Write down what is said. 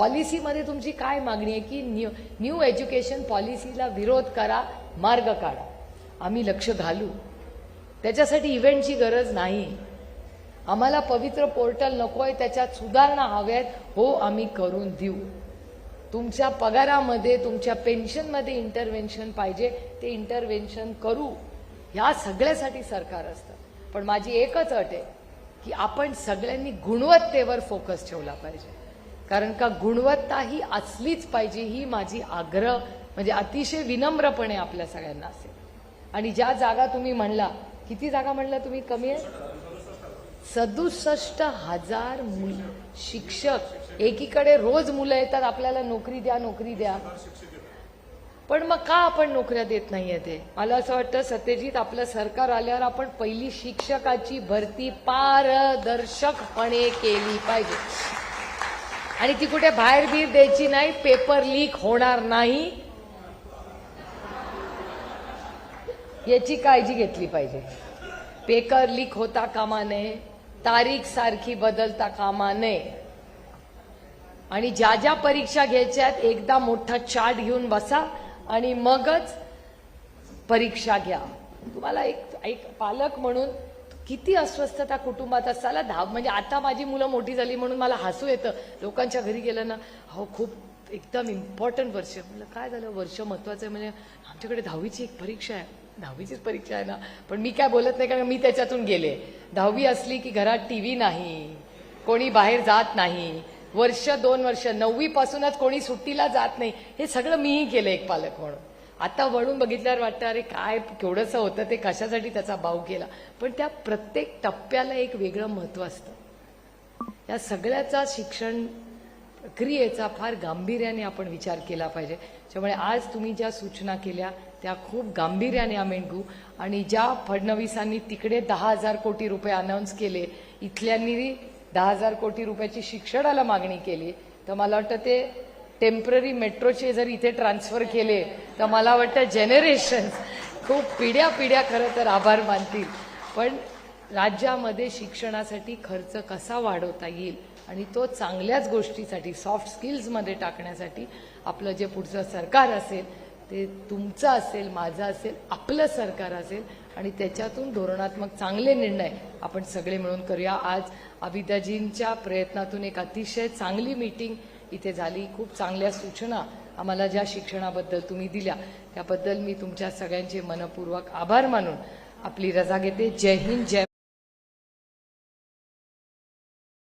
पॉलिसीमध्ये तुमची काय मागणी आहे की न्यू न्यू एज्युकेशन पॉलिसीला विरोध करा मार्ग काढा. आम्ही लक्ष घालू. त्याच्यासाठी इव्हेंटची गरज नाही. आम्हाला पवित्र पोर्टल नको आहे त्याच्यात सुधारणा हव्यात हो आम्ही करून देऊ. तुमच्या पगारामध्ये तुमच्या पेन्शनमध्ये इंटरव्हेन्शन पाहिजे ते इंटरव्हेन्शन करू. ह्या सगळ्यासाठी सरकार असतं. पण माझी एकच अट आहे की आपण सगळ्यांनी गुणवत्तेवर फोकस ठेवला पाहिजे. कारण का गुणवत्ता ही असलीच पाहिजे ही माझी आग्रह म्हणजे अतिशय विनम्रपणे आपल्या सगळ्यांना असेल. आणि ज्या जागा तुम्ही म्हणला किती जागा म्हणला तुम्ही? कमी आहे? सदुसष्ट हजार मुल. शिक्षक. एकीकडे रोज मुलं येतात आपल्याला नोकरी द्या नोकरी द्या. पण मग का आपण नोकऱ्या देत नाहीये ते? मला असं वाटतं सत्यजित आपलं सरकार आल्यावर आपण पहिली शिक्षकाची भरती पारदर्शकपणे केली पाहिजे. आणि ती कुठे बाहेर बीर द्यायची नाही पेपर लीक होणार नाही. याची काळजी घेतली पाहिजे. पेपर लीक होता कामा नये तारीख सारखी बदलता कामा नये आणि ज्या ज्या परीक्षा घ्यायच्यात एकदा मोठा चार्ट घेऊन बसा आणि मगच परीक्षा घ्या. तुम्हाला एक एक पालक म्हणून किती अस्वस्थता कुटुंबात असताना धाव म्हणजे आता माझी मुलं मोठी झाली म्हणून मला हसू येतं. लोकांच्या घरी गेलं ना हो खूप एकदम इम्पॉर्टंट वर्ष. म्हणलं काय झालं? वर्ष महत्वाचं आहे. म्हणजे आमच्याकडे दहावीची एक परीक्षा आहे. दहावीचीच परीक्षा आहे ना. पण मी काय बोलत नाही कारण मी त्याच्यातून गेले. दहावी असली की घरात टीव्ही नाही. कोणी बाहेर जात नाही. वर्ष दोन वर्ष. नववीपासूनच कोणी सुट्टीला जात नाही. हे सगळं मीही केलं एक पालक म्हणून. आता वळून बघितल्यावर वाटतं अरे काय केवढंसं होतं ते कशासाठी त्याचा भाव केला. पण त्या प्रत्येक टप्प्याला एक वेगळं महत्त्व असतं. या सगळ्याचा शिक्षण प्रक्रियेचा फार गांभीर्याने आपण विचार केला पाहिजे. त्यामुळे आज तुम्ही ज्या सूचना केल्या त्या खूप गांभीर्याने आम्ही घेऊ आणि ज्या फडणवीसांनी तिकडे दहा हजार कोटी रुपये अनाऊन्स केले इथल्यांनी दहा हजार कोटी रुपयाची शिक्षणाला मागणी केली तर मला वाटतं ते टेंपररी मेट्रोचे जर इथे ट्रान्सफर केले तर मला वाटतं जनरेशन्स खूप पिढ्या पिढ्या खरं तर आभार मानतील. पण राज्यामध्ये शिक्षणासाठी खर्च कसा वाढवता येईल आणि तो चांगल्याच गोष्टीसाठी सॉफ्ट स्किल्समध्ये टाकण्यासाठी आपलं जे पुढचं सरकार असेल ते तुमचं असेल माझं असेल आपलं सरकार असेल आणि त्याच्यातून धोरणात्मक चांगले निर्णय आपण सगळे मिळून करूया. आज अविदाजींच्या प्रयत्नातून एक अतिशय चांगली मीटिंग इथे झाली. खूप चांगल्या सूचना आम्हाला ज्या शिक्षणाबद्दल तुम्ही दिल्या. त्याबद्दल मी तुमच्या सगळ्यांचे मनपूर्वक आभार मानून आपली रजा घेते. जय हिंद जय